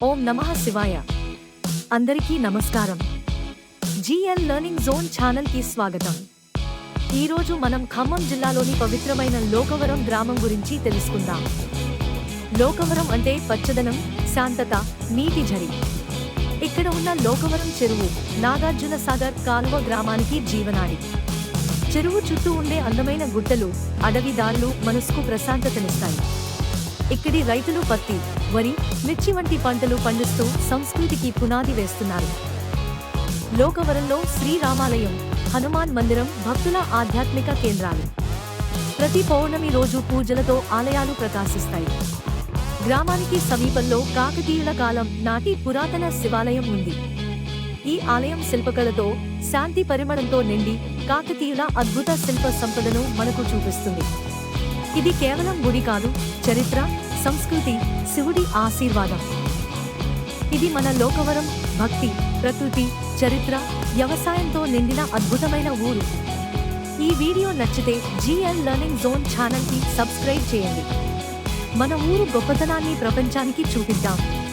ఓం నమః శివాయ. అందరికీ నమస్కారం. జిఎల్ లెర్నింగ్ జోన్ ఛానల్కి స్వాగతం. ఈరోజు మనం ఖమ్మం జిల్లాలోని పవిత్రమైన లోకవరం గ్రామం గురించి తెలుసుకుందాం. లోకవరం అంటే పచ్చదనం శాంతత నీటి ఝరి ఇక్కడ ఉన్న లోకవరం చెరువు నాగార్జున సాగర్ కాలువ గ్రామానికి జీవనాడి. చెరువు చుట్టూ ఉండే అందమైన గుట్టలు అడవి దారులు మనసుకు ప్రశాంతతనిస్తాయి. ఇక్కడి రైతులు పత్తి వరి మిర్చి వంటి పంటలు పండిస్తూ సంస్కృతికి పునాది వేస్తున్నారు. లోకవరంలో శ్రీరామాలయం హనుమాన్ మందిరం భక్తుల ఆధ్యాత్మిక కేంద్రాలు. ప్రతి పౌర్ణమి రోజు పూజలతో ఆలయాలు ప్రకాశిస్తాయి. గ్రామానికి సమీపంలో కాకతీయుల కాలం నాటి పురాతన శివాలయం ఉంది. ఈ ఆలయం శిల్పకళతో శాంతి పరిమళంతో నిండి కాకతీయుల అద్భుత శిల్ప సంపదను మనకు చూపిస్తుంది. ఇది కేవలం గుడి కాదు. చరిత్ర సంస్కృతి శివుడి ఆశీర్వాదం. ఇది మన లోకవరం భక్తి ప్రకృతి చరిత్ర వ్యవసాయంతో నిండిన అద్భుతమైన ఊరు. ఈ వీడియో నచ్చితే జిఎల్ లెర్నింగ్ జోన్ ఛానల్కి సబ్స్క్రైబ్ చేయండి. మన ఊరు గొప్పతనాన్ని ప్రపంచానికి చూపిద్దాం.